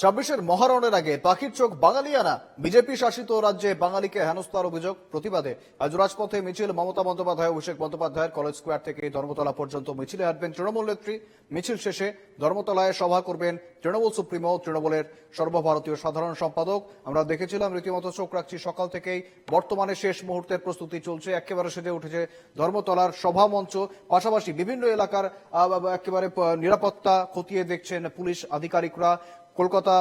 ছাব্বিশের মহারণের আগে পাখির চোখ বাঙালিয়ানা। বিজেপি শাসিত রাজ্যে বাঙালিকে হেনস্থার অভিযোগ প্রতিবাদে। আজ রাজপথে মিছিল, মমতা বন্দ্যোপাধ্যায়, অভিষেক বন্দ্যোপাধ্যায়ের কলেজ স্কোয়ার থেকে ধর্মতলা পর্যন্ত মিছিলে হাঁটবেন তৃণমূল নেত্রী। মিছিল শেষে ধর্মতলায় সভা করবেন তৃণমূল সুপ্রিমো, তৃণমূলের সর্বভারতীয় সাধারণ সম্পাদক। আমরা দেখেছিলাম, রীতিমতো চোখ রাখছি সকাল থেকেই। বর্তমানে শেষ মুহূর্তের প্রস্তুতি চলছে, একেবারে সেজে উঠেছে ধর্মতলার সভা মঞ্চ। পাশাপাশি বিভিন্ন এলাকার একেবারে নিরাপত্তা খতিয়ে দেখছেন পুলিশ আধিকারিকরা। কলকাতা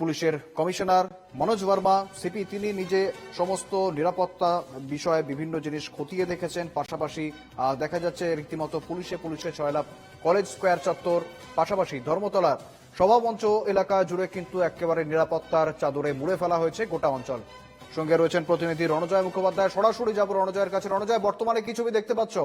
পুলিশের কমিশনার মনোজ বর্মা, সিপি, তিনি নিজে সমস্ত নিরাপত্তা বিষয়ে বিভিন্ন জিনিস খতিয়ে দেখেছেন। পাশাপাশি দেখা যাচ্ছে রীতিমতো পুলিশে পুলিশে ছয়লাভ কলেজ স্কোয়ার চত্বর, পাশাপাশি ধর্মতলার সভামঞ্চ এলাকা জুড়ে কিন্তু একেবারে নিরাপত্তার চাদরে মুড়ে ফেলা হয়েছে গোটা অঞ্চল। সঙ্গে রয়েছেন প্রতিনিধি রণজয় মুখোপাধ্যায়। সরাসরি যাব রণজয়ের কাছে। রণজয়, বর্তমানে কি ছবি দেখতে পাচ্ছ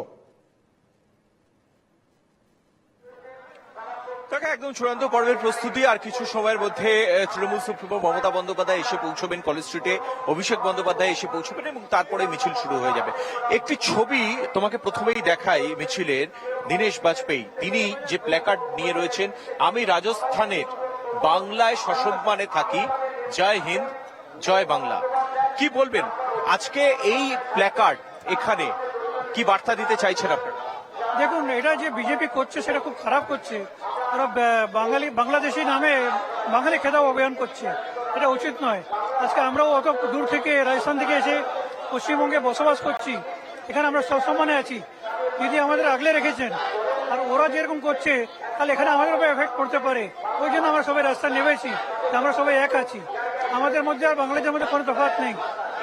তাকে একদম চূড়ান্ত পর্বের প্রস্তুতি আর কিছু সময়ের মধ্যে তৃণমূল সুপ্রিমো মমতা বন্দ্যোপাধ্যায় এসে পৌঁছবেন কলেজ স্ট্রিটে, অভিষেক বন্দ্যোপাধ্যায় এসে পৌঁছবেন এবং তারপরে মিছিল শুরু হয়ে যাবে। একটি ছবি তোমাকে প্রথমেই দেখাই মিছিলের, দীনেশ বাজপেয়ী। তিনি যে প্ল্যাকার্ড নিয়ে রয়েছেন, আমি রাজস্থানের, বাংলায় সসম্মানে থাকি, জয় হিন্দ, জয় বাংলা। কি বলবেন? আজকে এই প্ল্যাকার্ড এখানে কি বার্তা দিতে চাইছেন আপনারা? দেখুন, এটা যে বিজেপি করছে, সেটা খুব খারাপ করছে। ওরা বাঙালি, বাংলাদেশি নামে বাঙালি খেতাব অভিযান করছে। এটা উচিত নয়। আজকে আমরাও অত দূর থেকে রাজস্থান থেকে এসে পশ্চিমবঙ্গে বসবাস করছি। এখানে আমরা সবসম্মানে আছি। যদি আমাদের আগলে রেখেছেন, আর ওরা যেরকম করছে, তাহলে এখানে আমাদের উপর এফেক্ট পড়তে পারে। ওই জন্য আমরা সবাই রাস্তায় নেমেছি, আমরা সবাই এক আছি। আমাদের মধ্যে আর বাংলাদেশের মধ্যে কোনো তফাৎ নেই।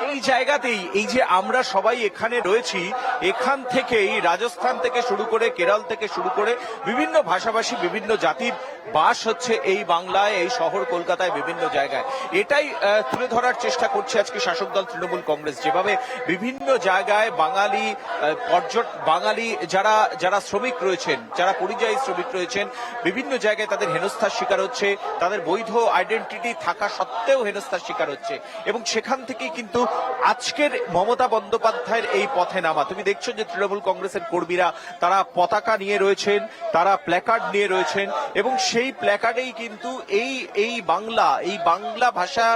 এই জায়গাতেই এই যে আমরা সবাই এখানে রয়েছি এখান থেকেই রাজস্থান থেকে শুরু করে কেরল থেকে শুরু করে বিভিন্ন ভাষাভাষী, বিভিন্ন জাতির বাস হচ্ছে এই বাংলায়, এই শহর কলকাতায় বিভিন্ন জায়গায়। এটাই তুলে ধরার চেষ্টা করছে আজকে শাসক দল তৃণমূল কংগ্রেস। যেভাবে বিভিন্ন জায়গায় বাঙালি পর্যট, বাঙালি যারা যারা শ্রমিক রয়েছেন, যারা পরিযায়ী শ্রমিক রয়েছেন, বিভিন্ন জায়গায় তাদের হেনস্থার শিকার হচ্ছে, তাদের বৈধ আইডেন্টিটি থাকা সত্ত্বেও হেনস্থার শিকার হচ্ছে। এবং সেখান থেকেই কিন্তু আজকের মমতা বন্দ্যোপাধ্যায়ের এই পথে নামা। তুমি দেখছ যে তৃণমূল কংগ্রেসের কর্মীরা, তারা পতাকা নিয়ে রয়েছেন, তারা প্ল্যাকার্ড নিয়ে রয়েছেন এবং সেই প্ল্যাকার্ডেই কিন্তু এই এই বাংলা এই বাংলা ভাষা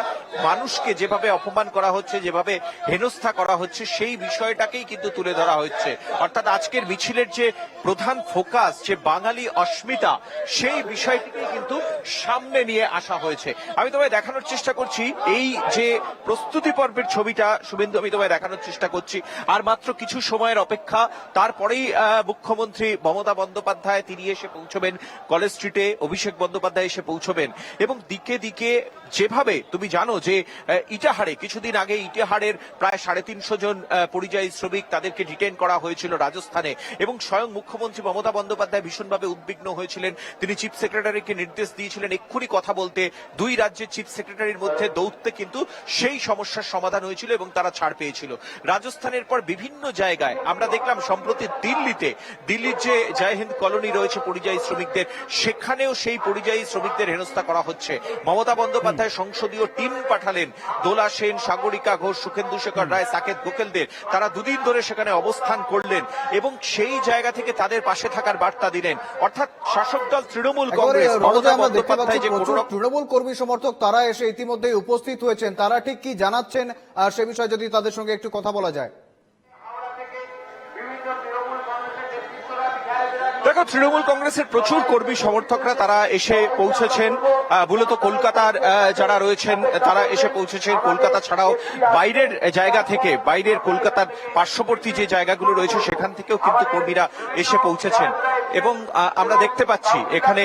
মানুষকে যেভাবে অপমান করা হচ্ছে, যেভাবে হেনস্থা করা হচ্ছে, সেই বিষয়টাকেই কিন্তু তুলে ধরা হচ্ছে। অর্থাৎ আজকের মিছিলের যে প্রধান ফোকাস যে বাঙালি অস্মিতা, সেই বিষয়টিকে কিন্তু সামনে নিয়ে আসা হয়েছে। আমি তোমায় দেখানোর চেষ্টা করছি, এই যে প্রস্তুতি পর্বের ছবিটা, শুভেন্দু, আমি তোমায় দেখানোর চেষ্টা করছি। আর মাত্র কিছু সময়ের অপেক্ষা। তারপরেই মুখ্যমন্ত্রী মমতা বন্দ্যোপাধ্যায় তিনি এসে পৌঁছবেন, কলেজ স্ট্রিটে অভিষেক বন্দ্যোপাধ্যায় এসে পৌঁছবেন। এবং দিকে দিকে যেভাবে তুমি জানো যে ইটাহারে কিছুদিন আগে ইটাহারের প্রায় সাড়ে তিনশো জন পরিযায়ী শ্রমিক তাদেরকে ডিটেন করা হয়েছিল রাজস্থানে। এবং স্বয়ং মুখ্যমন্ত্রী মমতা বন্দ্যোপাধ্যায় ভীষণভাবে উদ্বিগ্ন হয়েছিলেন। তিনি চিফ সেক্রেটারিকে নির্দেশ দিয়েছিলেন এক্ষুনি কথা বলতে। দুই রাজ্যের চিফ সেক্রেটারির মধ্যে দৌত্যে কিন্তু সেই সমস্যার সমাধান হয়েছিল এবং তারা ছাড় পেয়েছিল। রাজস্থানের পর বিভিন্ন জায়গায় আমরা দেখলাম সম্প্রতি দিল্লিতে দিল্লির যে জয় হিন্দ কলোনি রয়েছে পরিযায়ী শ্রমিকদের সেখানেও সেই পরিযায়ী শ্রমিকদের হেনস্থা করা হচ্ছে। মমতা বন্দ্যোপাধ্যায় সংসদীয় টিম পাঠালেন। দোলা সেন সাগরিকা ঘোষ সুখেন্দু শেখর রায় সাকেত গোকেলদের তারা দুদিন ধরে সেখানে অবস্থান করলেন এবং সেই জায়গা থেকে তাদের পাশে থাকার বার্তা দিলেন। অর্থাৎ শাসক দল তৃণমূল কংগ্রেস মমতা বন্দ্যোপাধ্যায় যে তৃণমূল কর্মী সমর্থক তারা এসে ইতিমধ্যে উপস্থিত হয়েছেন। তারা ঠিক কি জানাচ্ছেন? আর সে বিষয়ে যদি তাদের সঙ্গে একটু কথা বলা যায়। দেখো, তৃণমূল কংগ্রেসের প্রচুর কর্মী সমর্থকরা তারা এসে পৌঁছেছেন। মূলত কলকাতার যারা রয়েছেন, তারা এসে পৌঁছেছেন কলকাতা ছাড়াও বাইরের জায়গা থেকে, বাইরের কলকাতার পার্শ্ববর্তী যে জায়গাগুলো রয়েছে, সেখান থেকেও কিন্তু কর্মীরা এসে পৌঁছেছেন। এবং আমরা দেখতে পাচ্ছি, এখানে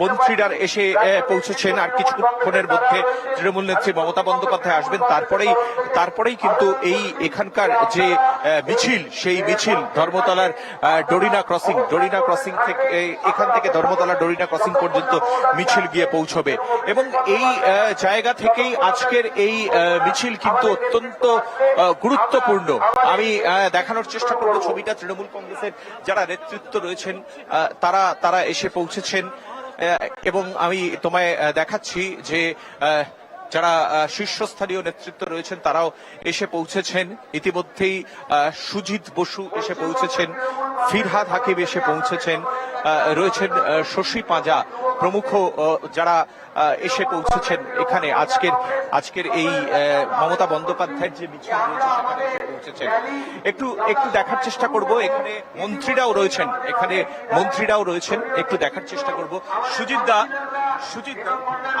মন্ত্রীরা এসে পৌঁছেছেন, আর কিছুক্ষণের মধ্যে তৃণমূল নেত্রী মমতা বন্দ্যোপাধ্যায় আসবেন। তারপরেই তারপরেই কিন্তু এই এখানকার যে মিছিল, সেই মিছিল ধর্মতলার ডোরিনা ক্রসিং ডোরিনা ক্রসিং থেকে এখান থেকে ধর্মতলা ডোরিনা ক্রসিং পর্যন্ত মিছিল গিয়ে পৌঁছবে। এবং এই জায়গা থেকেই আজকের এই মিছিল কিন্তু অত্যন্ত গুরুত্বপূর্ণ। আমি দেখানোর চেষ্টা করব ছবিটা। তৃণমূল কংগ্রেসের যারা নেতৃত্ব রয়েছেন তারা তারা এসে পৌঁছেছেন। এবং আমি তোমায় দেখাচ্ছি যে যারা শীর্ষস্থানীয় নেতৃত্ব রয়েছেন, তারাও এসে পৌঁছেছেন। ইতিমধ্যেই সুজিত বসু এসে পৌঁছেছেন। ফিরহাদ হাকিম এসে পৌঁছেছেন। রয়েছেন শশী পাঁজা প্রমুখ যারা এসে পৌঁছেছেন এখানে। আজকের আজকের এই মমতা বন্দ্যোপাধ্যায়ের যে মিছিল রয়েছে, সেখানে এসে পৌঁছেছেন। একটু একটু দেখার চেষ্টা করব। এখানে মন্ত্রীরাও রয়েছেন। এখানে মন্ত্রীরাও রয়েছেন। একটু দেখার চেষ্টা করব। সুজিত দা সুজিত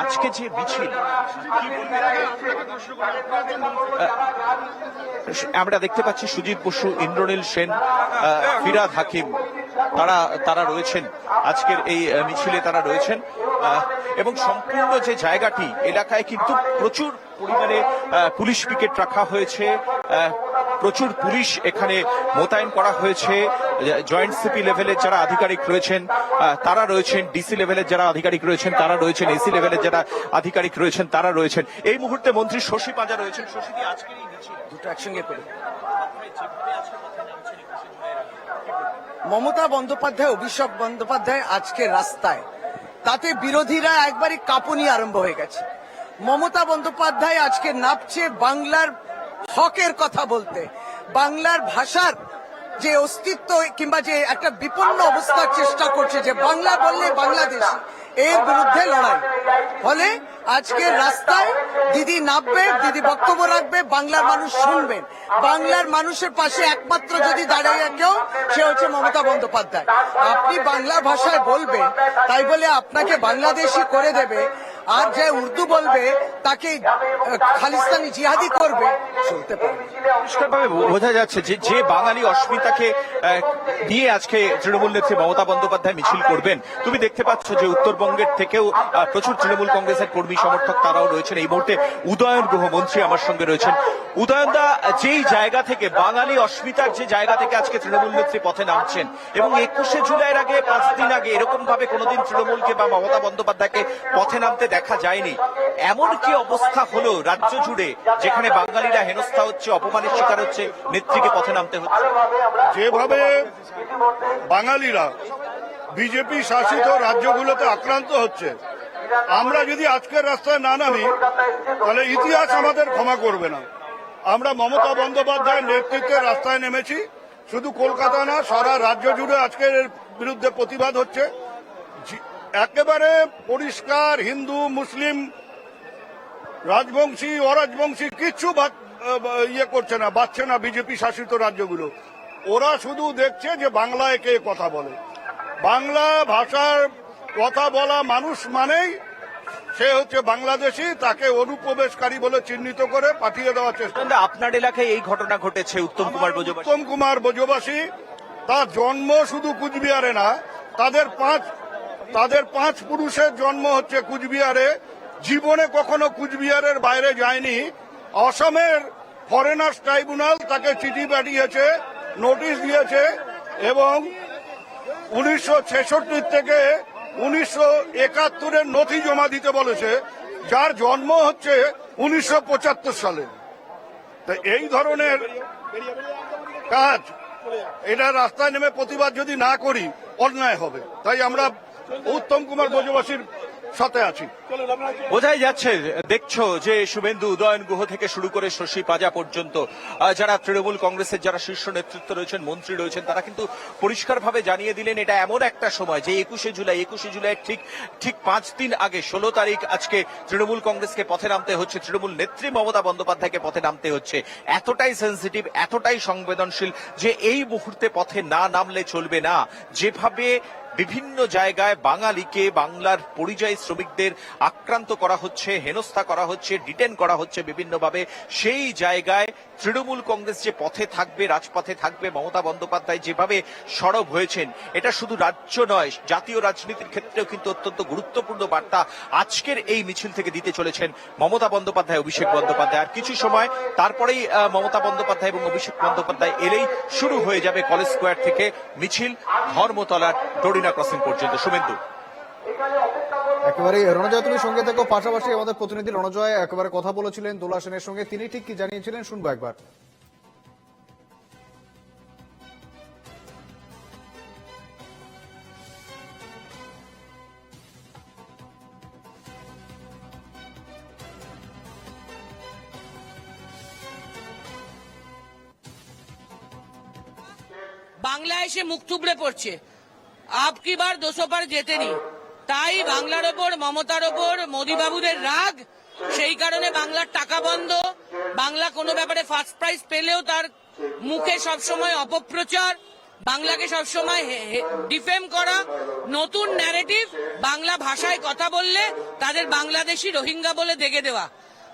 আজকে যে মিছিল আমরা দেখতে পাচ্ছি সুজিত বসু, ইন্দ্রনীল সেন ফিরাদ হাকিম, তারা তারা রয়েছেন। আজকের এই মিছিলে তারা রয়েছেন। এবং সম্পূর্ণ যে জায়গাটি, এলাকায় কিন্তু প্রচুর পরিমাণে পুলিশ পিকেট রাখা হয়েছে। প্রচুর পুলিশ এখানে মোতায়েন করা হয়েছে। জয়েন্ট সিপি লেভেলের যারা আধিকারিক রয়েছেন তারা রয়েছেন ডিসি লেভেলের যারা আধিকারিক রয়েছেন তারা রয়েছেন এসি লেভেলের যারা আধিকারিক রয়েছেন তারা রয়েছেন। এই মুহূর্তে মন্ত্রী শশী পাঁজা রয়েছেন। শশী দুটো একসঙ্গে করে মমতা বন্দ্যোপাধ্যায় অভিষেক বন্দ্যোপাধ্যায় আজকে রাস্তায়। তাতে বিরোধীরা একবারই কাঁপুনি আরম্ভ হয়ে গেছে। মমতা বন্দ্যোপাধ্যায় আজকে নাপছে বাংলার হকের কথা বলতে। বাংলার ভাষার যে অস্তিত্ব কিংবা যে একটা বিপন্ন অবস্থার চেষ্টা করছে যে বাংলা বললে বাংলাদেশ, এর বিরুদ্ধে লড়াই। ফলে আজকে রাস্তায় দিদি নামবে, দিদি বক্তব্য রাখবে, বাংলার মানুষ শুনবেন। বাংলার মানুষের পাশে একমাত্র যদি দাঁড়িয়ে কেউ, সে হচ্ছে মমতা বন্দ্যোপাধ্যায়। আপনি বাংলা ভাষায় বলবেন, তাই বলে আপনাকে বাংলাদেশি করে দেবে। আর যে উর্দু বলবে, তাকে খালিস্তানি জিহাদি করবে, শুনতে পারবে বোঝা যাচ্ছে যে যে বাঙালি অস্মিতাকে নিয়ে আজকে তৃণমূল নেত্রী মমতা বন্দ্যোপাধ্যায় মিছিল করবেন, তুমি দেখতে পাচ্ছ যে উত্তরবঙ্গের থেকেও প্রচুর তৃণমূল কংগ্রেসের কর্মী সমর্থক তারাও রয়েছেন। এই মুহূর্তে উদয়ন গুহ মন্ত্রী আমার সঙ্গে রয়েছেন। উদয়ন দা, যেই জায়গা থেকে, বাঙালি অস্মিতার যে জায়গা থেকে আজকে তৃণমূল নেত্রী পথে নামছেন, এবং একুশে জুলাইয়ের আগে, পাঁচ দিন আগে এরকম ভাবে কোনোদিন তৃণমূলকে বা মমতা বন্দ্যোপাধ্যায়কে পথে নামতে দেখা যায়নি। এমন কি অবস্থা হলো রাজ্য জুড়ে, যেখানে বাঙালিরা হেনস্থা হচ্ছে, অপমানের শিকার হচ্ছে, নেত্রীকে পথে নামতে হচ্ছে? যেভাবে বাঙালিরা বিজেপি শাসিত রাজ্যগুলোতে আক্রান্ত হচ্ছে, আমরা যদি আজকের রাস্তায় না নামি, তাহলে ইতিহাস আমাদের ক্ষমা করবে না। আমরা মমতা বন্দ্যোপাধ্যায়ের নেতৃত্বে রাস্তায় নেমেছি, শুধু কলকাতা না, সারা রাজ্য জুড়ে আজকের বিরুদ্ধে প্রতিবাদ হচ্ছে। একেবারে পরিষ্কার হিন্দু মুসলিম রাজবংশী অরাজবংশী কিচ্ছু ইয়ে করছে না বাচ্চে না বিজেপি শাসিত রাজ্যগুলো। ওরা শুধু দেখছে যে বাংলায় কে কথা বলে। বাংলা ভাষার কথা বলা মানুষ মানেই সে হচ্ছে বাংলাদেশি তাকে অনুপ্রবেশকারী বলে চিহ্নিত করে পাঠিয়ে দেওয়ার চেষ্টা। আপনার এলাকায় এই ঘটনা ঘটেছে উত্তম কুমার উত্তম কুমার বজবাসী তার জন্ম শুধু কুচবিহারে না তাদের পাঁচ তাদের পাঁচ পুরুষের জন্ম হচ্ছে কুচবিহারে। জীবনে কখনো কুচবিহারের বাইরে যায়নি। অসমের ফরেনার্স ট্রাইব্যুনাল তাকে চিঠি পাঠিয়েছে, নোটিশ দিয়েছে এবং উনিশশো ছেষট্টি থেকে উনিশশো একাত্তরের নথি জমা দিতে বলেছে, যার জন্ম হচ্ছে উনিশশো পঁচাত্তর সালে। তা এই ধরনের কাজ, এটা রাস্তায় নেমে প্রতিবাদ যদি না করি, অন্যায় হবে। তাই আমরা উত্তম কুমার ব্রজবাসীর সাথে আছি। বোঝাই যাচ্ছে দেখছ যে শুভেন্দু উদয়ন গুহ থেকে শুরু করে শশী পাজা পর্যন্ত যারা তৃণমূল কংগ্রেসের যারা শীর্ষ নেতৃত্ব রয়েছেন মন্ত্রী রয়েছেন তারা কিন্তু পরিষ্কারভাবে জানিয়ে দিলেন এটা এমন একটা সময় যে একুশে জুলাই একুশে জুলাই ঠিক ঠিক পাঁচ দিন আগে ষোলো তারিখ আজকে তৃণমূল কংগ্রেসকে পথে নামতে হচ্ছে তৃণমূল নেত্রী মমতা বন্দ্যোপাধ্যায়কে পথে নামতে হচ্ছে। এতটাই সেন্সিটিভ এতটাই সংবেদনশীল যে এই মুহূর্তে পথে না নামলে চলবে না। যেভাবে বিভিন্ন জায়গায় বাঙালিকে বাংলার পরিযায়ী শ্রমিকদের আক্রান্ত করা হচ্ছে, হেনস্থা করা হচ্ছে ডিটেন করা হচ্ছে বিভিন্নভাবে। সেই জায়গায় তৃণমূল কংগ্রেস যে পথে থাকবে, রাজপথে থাকবে, মমতা বন্দ্যোপাধ্যায় যেভাবে সরব হয়েছেন, এটা শুধু রাজ্য নয়, জাতীয় রাজনীতির ক্ষেত্রেও কিন্তু অত্যন্ত গুরুত্বপূর্ণ বার্তা আজকের এই মিছিল থেকে দিতে চলেছেন মমতা বন্দ্যোপাধ্যায়, অভিষেক বন্দ্যোপাধ্যায়। আর কিছু সময় তারপরেই মমতা বন্দ্যোপাধ্যায় এবং অভিষেক বন্দ্যোপাধ্যায় এলেই শুরু হয়ে যাবে কলেজ স্কোয়ার থেকে মিছিল ধর্মতলার ডরিনা মদিনা ক্রসিং পর্যন্ত। শুভেন্দু। একেবারে রণজয় তুমি সঙ্গে থেকো। পাশাপাশি আমাদের প্রতিনিধি রণজয় একেবারে কথা বলেছিলেন দোলা সেনের সঙ্গে। তিনি ঠিক কি জানিয়েছিলেন? শুনব একবার। বাংলায় এসে মুখ থুবড়ে পড়ছে। আপ কি বার দুশো পার জেতেনি তাই বাংলার ওপর, মমতার ওপর, মোদীবাবুদের রাগ, সেই কারণে বাংলার টাকা বন্ধ। বাংলা কোনো ব্যাপারে ফার্স্ট প্রাইজ পেলেও তার মুখে সবসময় অপপ্রচার। বাংলাকে সবসময় ডিফেম করা। নতুন ন্যারেটিভ বাংলা ভাষায় কথা বললে তাদের বাংলাদেশি রোহিঙ্গা বলে দেখে দেওয়া।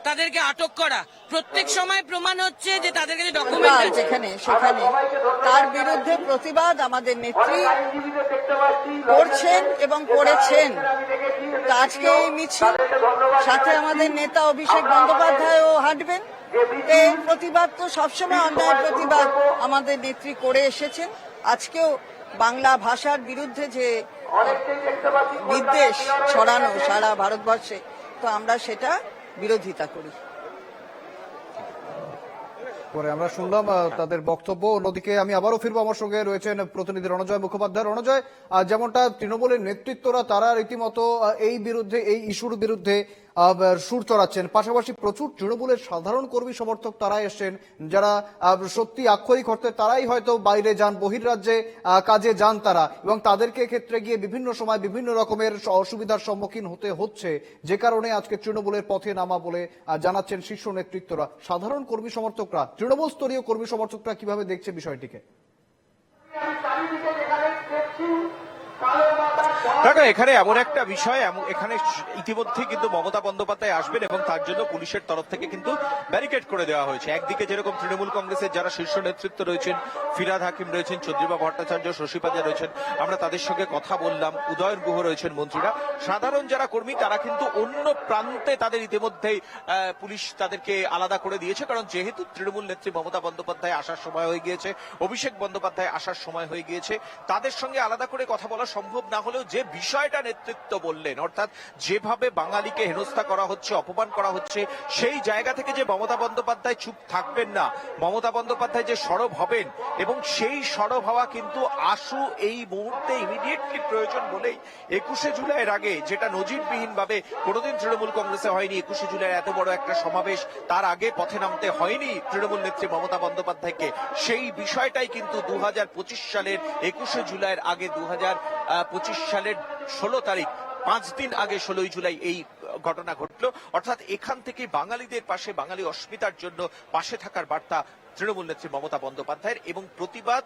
তাদেরকে আটক করা। প্রত্যেক সময় প্রমাণ হচ্ছে যে তাদের কাছে ডকুমেন্ট আছে। যেখানে সেখানে। তার বিরুদ্ধে প্রতিবাদ আমাদের নেত্রী করছেন এবং করেছেন। আজকে এই মিছিল। সাথে আমাদের নেতা অভিষেক বন্দ্যোপাধ্যায়ও হাঁটবেন। এই প্রতিবাদ তো সবসময় অন্যায় প্রতিবাদ আমাদের নেত্রী করে এসেছেন। আজকেও বাংলা ভাষার বিরুদ্ধে যে বিদ্বেষ ছড়ানো সারা ভারতবর্ষে তো আমরা সেটা বিরোধিতা করি। পরে আমরা শুনলাম তাদের বক্তব্য। অন্যদিকে আমি আবারও ফিরবো আমার সঙ্গে রয়েছেন প্রতিনিধি রণজয় মুখোপাধ্যায়। রণজয় যেমনটা তৃণমূলের নেতৃত্বরা, তারা রীতিমতো এই বিরুদ্ধে, এই ইস্যুর বিরুদ্ধে সুর চড়াচ্ছেন। পাশাপাশি প্রচুর তৃণমূলের সাধারণ কর্মী সমর্থক তারা এসছেন, যারা সত্যি আক্ষরিক অর্থে তারাই হয়তো বাইরে যান, বহির্রাজ্যে কাজে যান তারা এবং তাদেরকে ক্ষেত্রে গিয়ে বিভিন্ন সময় বিভিন্ন রকমের অসুবিধার সম্মুখীন হতে হচ্ছে। যে কারণে আজকে তৃণমূলের পথে নামা বলে জানাচ্ছেন শীর্ষ নেতৃত্বরা। সাধারণ কর্মী সমর্থকরা, তৃণমূল স্তরীয় কর্মী সমর্থকরা কীভাবে দেখছে বিষয়টিকে? দেখো এখানে এমন একটা বিষয় এখানে ইতিমধ্যে কিন্তু মমতা বন্দ্যোপাধ্যায় আসবেন এবং তার জন্য পুলিশের তরফ থেকে কিন্তু ব্যারিকেড করে দেওয়া হয়েছে। একদিকে যেরকম তৃণমূল কংগ্রেসের যারা শীর্ষ নেতৃত্ব রয়েছেন, ফিরাদ হাকিম রয়েছেন, চন্দ্রিমা ভট্টাচার্য শশী পাজা রয়েছেন, আমরা তাদের সঙ্গে কথা বললাম, উদয়ন গুহ রয়েছেন মন্ত্রীরা। সাধারণ যারা কর্মী, তারা কিন্তু অন্য প্রান্তে তাদের ইতিমধ্যেই পুলিশ তাদেরকে আলাদা করে দিয়েছে, কারণ যেহেতু তৃণমূল নেত্রী মমতা বন্দ্যোপাধ্যায় আসার সময় হয়ে গিয়েছে, অভিষেক বন্দ্যোপাধ্যায় আসার সময় হয়ে গিয়েছে, তাদের সঙ্গে আলাদা করে কথা বলা সম্ভব না হলেও যে বিষয়টা নেতৃত্ব বললেন, অর্থাৎ যেভাবে বাঙালিকে হেনস্থা করা হচ্ছে, অপমান করা হচ্ছে, সেই জায়গা থেকে যে মমতা বন্দ্যোপাধ্যায় চুপ থাকবেন না, মমতা বন্দ্যোপাধ্যায় যে সরব হবেন, এবং সেই সরব হওয়া কিন্তু আশু এই মুহূর্তে ইমিডিয়েটলি প্রয়োজন বলেই একুশে জুলাইয়ের আগে যেটা নজিরবিহীন ভাবে কোনোদিন তৃণমূল কংগ্রেসে হয়নি, একুশে জুলাই এত বড় একটা সমাবেশ, তার আগে পথে নামতে হয়নি তৃণমূল নেত্রী মমতা বন্দ্যোপাধ্যায়কে, সেই বিষয়টাই কিন্তু দু হাজার পঁচিশ সালের একুশে জুলাইয়ের আগে দু পঁচিশ সালের ষোলো তারিখ, পাঁচ দিন আগে ষোলোই জুলাই এই ঘটনা ঘটলো। অর্থাৎ এখান থেকে বাঙালিদের পাশে, বাঙালি অস্মিতার জন্য পাশে থাকার বার্তা তৃণমূল নেত্রী মমতা বন্দ্যোপাধ্যায়ের এবং প্রতিবাদ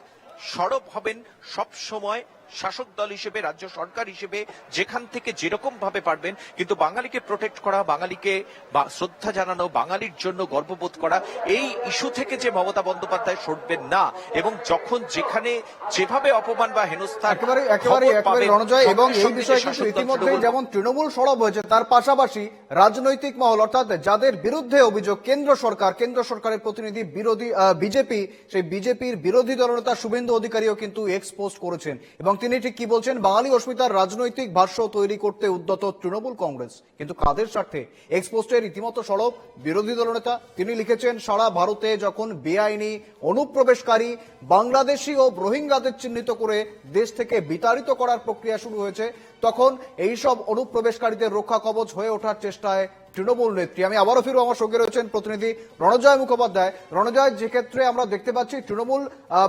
সরব হবেন সব সময় শাসক দল হিসেবে রাজ্য সরকার হিসেবে যেখান থেকে যেরকম ভাবে পারবেন কিন্তু বাঙালিকে প্রোটেক্ট করা বাঙালিকে বা- শ্রদ্ধা জানানো বাঙালির জন্য গর্ববোধ করা এই ইস্যু থেকে যে মমতা বন্দ্যোপাধ্যায় সরবেন না। এবং যখন যেখানে যেভাবে অপমান বা হেনস্থার একেবারে একেবারে একেবারে রণজয় এবং এই বিষয়ে কিন্তু ইতিমধ্যে যেমন তৃণমূল সরব হয়েছে তার পাশাপাশি রাজনৈতিক মহল অর্থাৎ যাদের বিরুদ্ধে অভিযোগ কেন্দ্র সরকার কেন্দ্র সরকারের প্রতিনিধি বিরোধী বিজেপি সেই বিজেপির বিরোধী দলনেতা শুভেন্দু অধিকারীও কিন্তু এক্সপোজ করেছেন। এবং তিনি ঠিক কি বলছেন? বাঙালি অস্মিতার রাজনৈতিক ভাষ্য তৈরি করতে উদ্যত তৃণমূল কংগ্রেস। কিন্তু কাদের স্বার্থে? এক্সপোস্টের রীতিমতো সড়ক বিরোধী দলনেতা। তিনি লিখেছেন, সারা ভারতে যখন বেআইনি, অনুপ্রবেশকারী, বাংলাদেশি ও রোহিঙ্গাদের চিহ্নিত করে দেশ থেকে বিতাড়িত করার প্রক্রিয়া শুরু হয়েছে তখন এই সব অনুপ্রবেশকারীদের রক্ষা কবচ হয়ে ওঠার চেষ্টায় তৃণমূল নেত্রী। আমি আবারও ফিরবো আমার সঙ্গে রয়েছেন প্রতিনিধি রণজয় মুখোপাধ্যায়। রণজয়, যে ক্ষেত্রে আমরা দেখতে পাচ্ছি তৃণমূল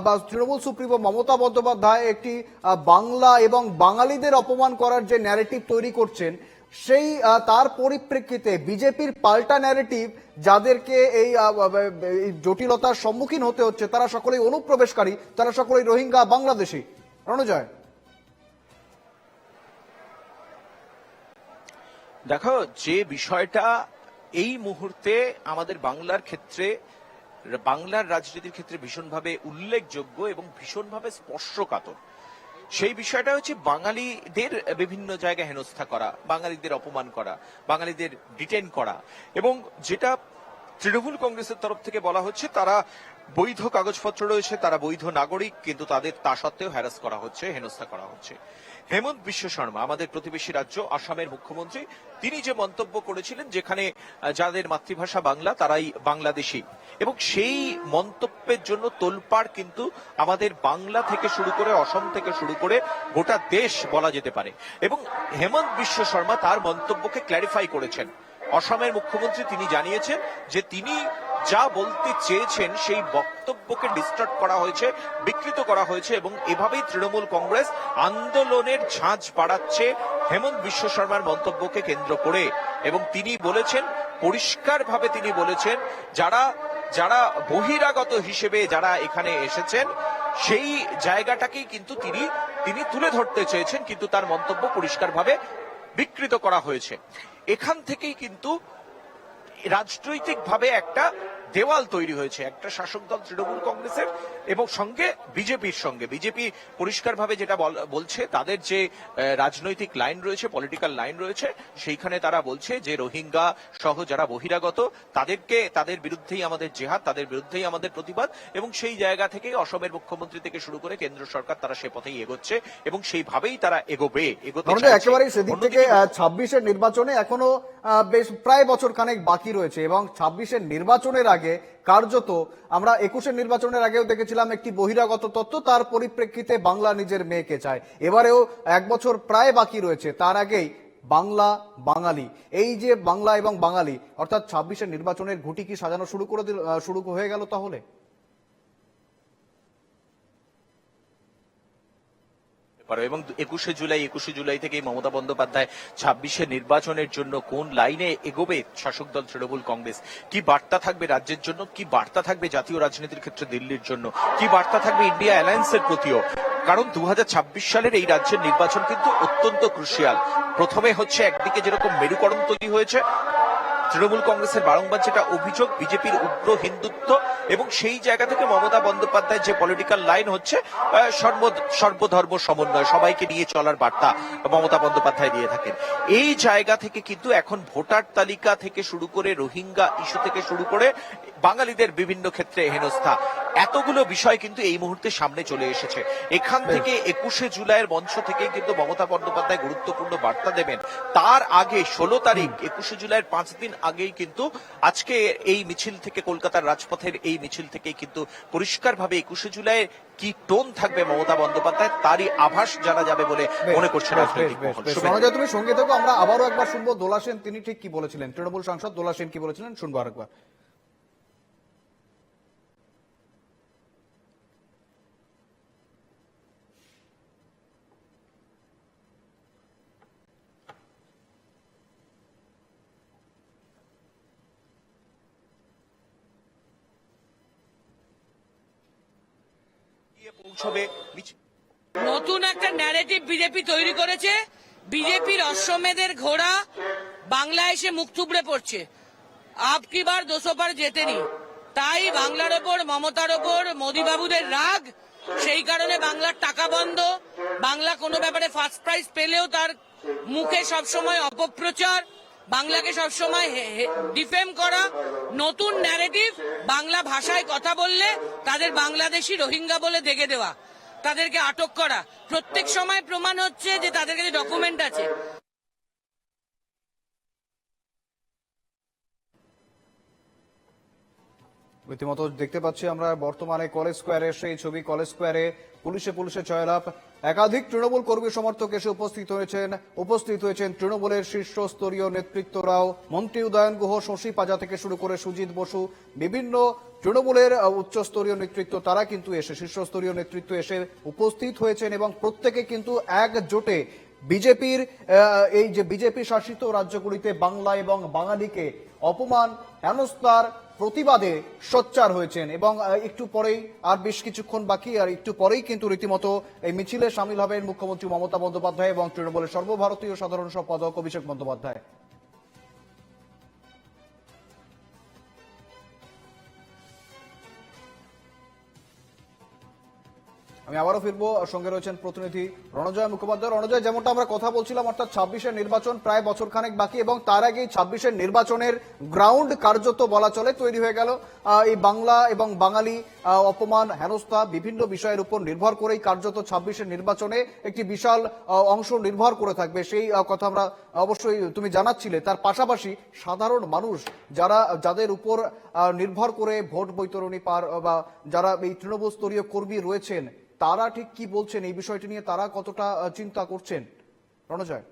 বা তৃণমূল সুপ্রিমো মমতা বন্দ্যোপাধ্যায় একটি বাংলা এবং বাঙালিদের অপমান করার যে ন্যারেটিভ তৈরি করছেন, সেই তার পরিপ্রেক্ষিতে বিজেপির পাল্টা ন্যারেটিভ যাদেরকে এই জটিলতার সম্মুখীন হতে হচ্ছে, তারা সকলেই অনুপ্রবেশকারী, তারা সকলেই রোহিঙ্গা বাংলাদেশি। রণজয়। দেখো, যে বিষয়টা এই মুহূর্তে আমাদের বাংলার ক্ষেত্রে, বাংলার রাজনীতির ক্ষেত্রে ভীষণভাবে উল্লেখযোগ্য এবং ভীষণভাবে স্পর্শকাতর। সেই বিষয়টা হচ্ছে বাঙালিদের বিভিন্ন জায়গায় হেনস্থা করা, বাঙালিদের অপমান করা, বাঙালিদের ডিটেন করা এবং যেটা তৃণমূল কংগ্রেসের তরফ থেকে বলা হচ্ছে, তারা বৈধ কাগজপত্র রয়েছে, তারা বৈধ নাগরিক, কিন্তু তাদের তা সত্ত্বেও হ্যারাস করা হচ্ছে, হেনস্থা করা হচ্ছে। হেমন্ত বিশ্ব শর্মা, আমাদের প্রতিবেশী রাজ্য, আসামের মুখ্যমন্ত্রী, তিনি যে মন্তব্য করেছিলেন যেখানে যাদের মাতৃভাষা বাংলা, তারাই বাংলাদেশী। এবং সেই মন্তব্যের জন্য তোলপাড় কিন্তু আমাদের বাংলা থেকে শুরু করে অসম থেকে শুরু করে গোটা দেশ বলা যেতে পারে। এবং হেমন্ত বিশ্ব শর্মা তার মন্তব্যকে ক্ল্যারিফাই করেছেন। অসমের মুখ্যমন্ত্রী তিনি জানিয়েছেন যে তিনি যা বলতে চেয়েছেন সেই বক্তব্যকে ডিস্টার্ব করা হয়েছে, বিকৃত করা হয়েছে এবং এভাবেই তৃণমূল কংগ্রেস আন্দোলনের ঝাঁজ বাড়াচ্ছে হেমন্ত বিশ্ব শর্মার মন্তব্যকে কেন্দ্র করে। এবং তিনি বলেছেন, পরিষ্কারভাবে তিনি বলেছেন, যারা যারা বহিরাগত হিসেবে যারা এখানে এসেছেন, সেই জায়গাটাকেই কিন্তু তিনি তিনি তুলে ধরতে চেয়েছেন, কিন্তু তার মন্তব্য পরিষ্কারভাবে বিকৃত করা হয়েছে। এখান থেকেই কিন্তু রাজনৈতিকভাবে একটা দেওয়াল তৈরি হয়েছে। একটা শাসক দল তৃণমূল কংগ্রেসের এবং সঙ্গে বিজেপির সঙ্গে। বিজেপি পরিষ্কারভাবে যেটা বলছে তাদের যে রাজনৈতিক লাইন রয়েছে পলিটিক্যাল লাইন রয়েছে সেইখানে তারা বলছে যে রোহিঙ্গা সহ যারা বহিরাগত তাদেরকে তাদের বিরুদ্ধেই আমাদের জেহাদ তাদের বিরুদ্ধেই আমাদের প্রতিবাদ এবং সেই জায়গা থেকেই অসমের মুখ্যমন্ত্রী থেকে শুরু করে কেন্দ্র সরকার তারা সে পথেই এগোচ্ছে এবং সেইভাবেই তারা এগোবে এগোতে একেবারেই সেদিক থেকে ছাব্বিশের নির্বাচনে এখনও বেশ প্রায় বছর খানেক বাকি রয়েছে এবং ছাব্বিশের নির্বাচনের আগে কার্যত আমরা একুশের নির্বাচনের আগেও দেখেছিলাম একটি বহিরাগত তত্ত্ব তার পরিপ্রেক্ষিতে বাংলা নিজের মেয়েকে চায়। এবারেও এক বছর প্রায় বাকি রয়েছে, তার আগেই বাংলা বাঙালি। এই যে বাংলা এবং বাঙালি, অর্থাৎ ছাব্বিশের নির্বাচনের ঘুটি কি সাজানো শুরু করে শুরু হয়ে গেল তাহলে? পারো। এবং একুশে জুলাই একুশে জুলাই থেকেই মমতা বন্দ্যোপাধ্যায় ছাব্বিশে নির্বাচনের জন্য কোন লাইনে এগোবে? শাসক দল, তৃণমূল কংগ্রেস। কি বার্তা থাকবে রাজ্যের জন্য? কি বার্তা থাকবে জাতীয় রাজনীতির ক্ষেত্রে দিল্লির জন্য? কি বার্তা থাকবে ইন্ডিয়া অ্যালায়েন্সের প্রতিও? কারণ দু হাজার ছাব্বিশ সালের এই রাজ্যের নির্বাচন কিন্তু অত্যন্ত ক্রুশিয়াল। প্রথমে হচ্ছে একদিকে যেরকম মেরুকরণ তৈরি হয়েছে তৃণমূল কংগ্রেসের বারংবার যেটা অভিযোগ, বিজেপির উগ্র হিন্দুত্ব এবং সেই জায়গা থেকে মমতা বন্দ্যোপাধ্যায় যে পলিটিক্যাল লাইন হচ্ছে সর্বধর্ম সমন্বয়, সবাইকে নিয়ে চলার বার্তা মমতা বন্দ্যোপাধ্যায় দিয়ে থাকেন। এই জায়গা থেকে কিন্তু এখন ভোটার তালিকা থেকে শুরু করে রোহিঙ্গা ইস্যু থেকে শুরু করে বাঙালিদের বিভিন্ন ক্ষেত্রে হেনস্থা। এতগুলো বিষয় কিন্তু এই মুহূর্তে সামনে চলে এসেছে। এখান থেকে একুশে জুলাইয়ের মঞ্চ থেকে কিন্তু মমতা বন্দ্যোপাধ্যায় গুরুত্বপূর্ণ বার্তা দেবেন। তার আগে ষোলো তারিখ একুশে জুলাইয়ের পাঁচ দিন আগেই কিন্তু আজকে এই মিছিল থেকে কলকাতার রাজপথের এই মিছিল থেকেই কিন্তু পরিষ্কারভাবে একুশে জুলাই কি টোন থাকবে মমতা বন্দ্যোপাধ্যায় তারই আভাস জানা যাবে বলে মনে করছে রাজনৈতিক তুমি সঙ্গে থাকো আমরা আবারও একবার শুনব। দোলা সেন তিনি ঠিক কি বলেছিলেন? তৃণমূল সাংসদ দোলা সেন কি বলেছিলেন? শুনব আরেকবার। মিছিল নতুন একটা ন্যারেটিভ বিজেপি তৈরি করেছে। বিজেপির অশ্বমেধের ঘোড়া বাংলা এসে মুখ থুবড়ে পড়ছে। আপ কি বার দুশো বার জেতেনি তাই বাংলার ওপর, মমতার ওপর, মোদীবাবুদের রাগ, সেই কারণে বাংলার টাকা বন্ধ। বাংলা কোনো ব্যাপারে ফার্স্ট প্রাইজ পেলেও তার মুখে সবসময় অপপ্রচার। বাংলাকে সবসময় ডিফেম করা, নতুন ন্যারেটিভ বাংলা ভাষায় কথা বললে তাদের বাংলাদেশি রোহিঙ্গা বলে দেখে দেওয়া, তাদেরকে আটক করা। প্রত্যেক সময় প্রমাণ হচ্ছে যে তাদের কাছে ডকুমেন্ট আছে। রীতিমতো দেখতে পাচ্ছি আমরা বর্তমানে কলেজ স্কোয়ারে সেই ছবি, কলেজ স্কোয়ারে পুলিশে পুলিশে জয়লাভ একাধিক তৃণমূল কর্মী সমর্থক এসে উপস্থিত হয়েছেন। উপস্থিত হয়েছেন তৃণমূলের শীর্ষস্তরীয় নেতৃত্বরাও। মন্ত্রী উদয়ন গুহ, শশী পাজা থেকে শুরু করে সুজিত বসু, বিভিন্ন তৃণমূলের উচ্চস্তরীয় নেতৃত্ব, তারা কিন্তু এসে শীর্ষস্তরীয় নেতৃত্ব এসে উপস্থিত হয়েছেন এবং প্রত্যেকে কিন্তু একজোটে বিজেপির এই যে বিজেপি শাসিত রাজ্যগুলিতে বাংলা এবং বাঙালিকে অপমান, হেনস্থার প্রতিবাদে সোচ্চার হয়েছেন এবং একটু পরেই আর বেশ কিছুক্ষণ বাকি আর একটু পরেই কিন্তু রীতিমতো এই মিছিলে সামিল হবেন মুখ্যমন্ত্রী মমতা বন্দ্যোপাধ্যায় এবং তৃণমূলের সর্বভারতীয় সাধারণ সম্পাদক অভিষেক বন্দ্যোপাধ্যায়। আমি আবারও ফিরবো। সঙ্গে রয়েছেন প্রতিনিধি রণজয় মুখোপাধ্যায়। রণজয়, যেমনটা আমরা কথা বলছিলাম, অর্থাৎ ছাব্বিশের নির্বাচন প্রায় বছর খানেক বাকি এবং তার আগেই ছাব্বিশের নির্বাচনের গ্রাউন্ড কার্যত বলা চলে, তৈরি হয়ে গেল। এই বাংলা এবং বাঙালি অপমান, হেনস্থা বিভিন্ন বিষয়ের উপর নির্ভর করেই কার্যত ছাব্বিশের নির্বাচনে একটি বিশাল অংশ নির্ভর করে থাকবে। সেই কথা আমরা অবশ্যই তুমি জানাচ্ছিলে। তার পাশাপাশি সাধারণ মানুষ যারা, যাদের উপর নির্ভর করে ভোট বৈতরণী পার, বা যারা এই তৃণমূল স্তরীয় কর্মী রয়েছেন তারা ঠিক কি বলছেন? এই বিষয়টি নিয়ে তারা কতটা চিন্তা করছেন? রণজয়।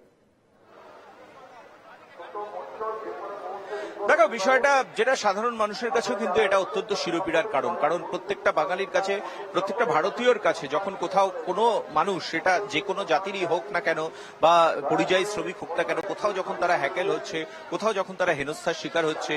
দেখো, বিষয়টা যেটা সাধারণ মানুষের কাছেও কিন্তু এটা অত্যন্ত শিরোপীড়ার কারণ। কারণ প্রত্যেকটা বাঙালির কাছে, প্রত্যেকটা ভারতীয়র কাছে যখন কোথাও কোনো মানুষ, সেটা যে কোনো জাতিরই হোক না কেন, বা পরিযায়ী শ্রমিক হোক না কেন, কোথাও যখন তারা হ্যাকেল হচ্ছে, কোথাও যখন তারা হেনস্থার শিকার হচ্ছে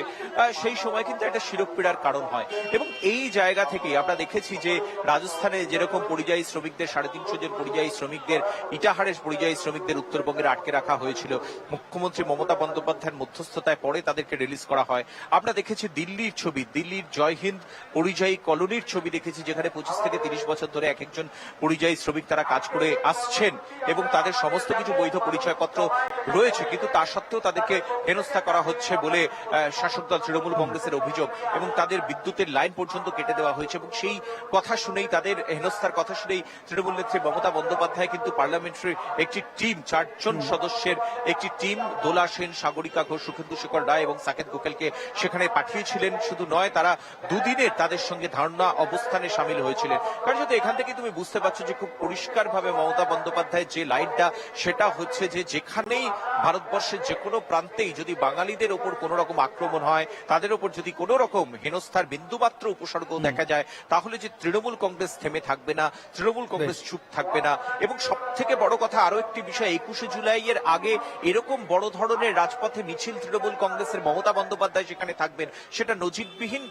সেই সময় কিন্তু একটা শিরোপীড়ার কারণ হয়। এবং এই জায়গা থেকে আমরা দেখেছি যে রাজস্থানে যেরকম পরিযায়ী শ্রমিকদের, সাড়ে তিনশো জন পরিযায়ী শ্রমিকদের, ইটাহারের পরিযায়ী শ্রমিকদের উত্তরবঙ্গের আটকে রাখা হয়েছিল। মুখ্যমন্ত্রী মমতা বন্দ্যোপাধ্যায়ের মধ্যস্থতায় পরে তাদেরকে রিলিজ করা হয়। আমরা দেখেছি দিল্লির ছবি, দিল্লির জয় হিন্দ পরিযায়ী কলোনির ছবি দেখেছি, যেখানে পঁচিশ থেকে তিরিশ বছর ধরে এক একজন পরিযায়ী শ্রমিক তারা কাজ করে আসছেন এবং তাদের সমস্ত কিছু বৈধ পরিচয়পত্র রয়েছে কিন্তু তা সত্ত্বেও তাদেরকে হেনস্থা করা হচ্ছে বলে শাসক দল তৃণমূল কংগ্রেসের অভিযোগ এবং তাদের বিদ্যুতের লাইন পর্যন্ত কেটে দেওয়া হয়েছে এবং সেই কথা শুনেই তাদের হেনস্থার কথা শুনেই তৃণমূল নেত্রী মমতা বন্দ্যোপাধ্যায় কিন্তু পার্লামেন্টারি একটি টিম চারজন সদস্যের একটি টিম দোলা সেন সাগরিকা ঘোষ সুখেন্দু শেখর রায় এবং সাকেত গোকেলকে সেখানে পাঠিয়েছিলেন। শুধু নয় তারা দুদিনের তাদের সঙ্গে ধারণা অবস্থানে সামিল হয়েছিলেন। কারণ যদি এখান থেকে তুমি বুঝতে পারছ যে খুব পরিষ্কারভাবে মমতা বন্দ্যোপাধ্যায়ের যে লাইনটা সেটা হচ্ছে যে যেখানেই ভারতবর্ষের যে কোনো প্রান্তেই যদি বাঙালিদের ওপর কোনো রকম আক্রমণ হয় তাদের ওপর যদি কোনো রকম হেনস্থার বিন্দুমাত্র উপসর্গ দেখা যায় তাহলে যে তৃণমূল কংগ্রেস থেমে থাকবে না তৃণমূল কংগ্রেস চুপ থাকবে না। এবং সব থেকে বড় কথা আরও একটি বিষয় একুশে জুলাইয়ের আগে এরকম বড় ধরনের রাজপথে মিছিল তৃণমূল কংগ্রেসের মমতা বন্দ্যোপাধ্যায় সেখানে থাকবেন সেটা নজিরবিহীন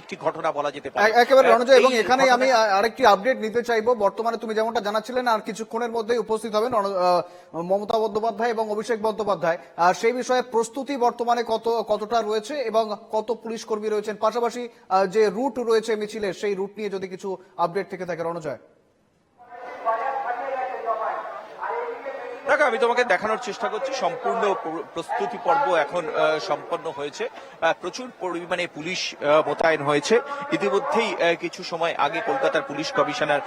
একটি ঘটনা বলা যেতে পারে। একেবারে রণজয় এবং এখানে আমি আরেকটি আপডেট নিতে চাইব। বর্তমানে তুমি যেমনটা জানাচ্ছিলেন আর কিছুক্ষণের মধ্যেই উপস্থিত হবেন মমতা বন্দ্যোপাধ্যায় এবং অভিষেক বন্দ্যোপাধ্যায়। সেই বিষয়ে প্রস্তুতি বর্তমানে কত, কতটা রয়েছে এবং কত পুলিশ কর্মী রয়েছেন? পাশাপাশি যে রুট রয়েছে মিছিলের সেই রুট নিয়ে যদি কিছু আপডেট থেকে থাকে রণজয়। আমি তোমাকে দেখানোর চেষ্টা করছি। সম্পূর্ণ প্র- প্রস্তুতি পর্ব এখন সম্পন্ন হয়েছে। প্রচুর পরিমাণে পুলিশ মোতায়েন হয়েছে। ইতিমধ্যেই কিছু সময় আগে কলকাতার পুলিশ কমিশনার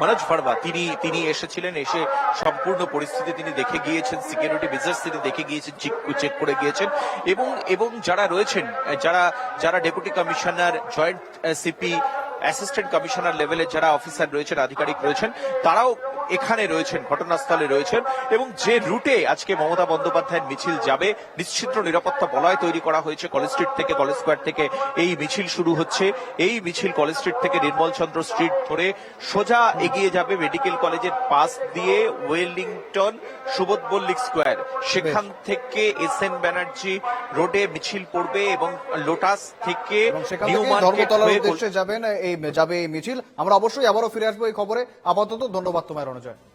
মনোজ ভার্মা, তিনি তিনি এসেছিলেন, এসে সম্পূর্ণ পরিস্থিতি তিনি দেখে গিয়েছেন সিকিউরিটি মেজার্স তিনি দেখে গিয়েছেন চেক করে গিয়েছেন। এবং এবং যারা রয়েছেন, যারা যারা deputy commissioner joint CP assistant commissioner লেভেলের যারা অফিসার রয়েছেন, আধিকারিক রয়েছেন, তারাও এখানে রয়েছেন ঘটনাস্থলে রয়েছেন এবং যে রুটে আজকে মমতা বন্দ্যোপাধ্যায়ের মিছিল যাবে নিশ্চিত্র নিরাপত্তা বলয় তৈরি করা হয়েছে কলেজ স্ট্রিট থেকে কলেজ স্কোয়ার থেকে। এই মিছিল শুরু হচ্ছে। এই মিছিল কলেজ স্ট্রিট থেকে নির্মল চন্দ্র স্ট্রিট ধরে সোজা এগিয়ে যাবে মেডিকেল কলেজের পাশ দিয়ে ওয়েলিংটন সুবোধ মল্লিক স্কোয়ার। সেখান থেকে এস এন ব্যানার্জি রোডে মিছিল পড়বে এবং লোটাস থেকে নিউ মার্কেট হয়ে যাবেন এই যাবে এই মিছিল। আমরা অবশ্যই আবারও ফিরে আসব এই খবরে। আপাতত ধন্যবাদ তোমায় রণজয়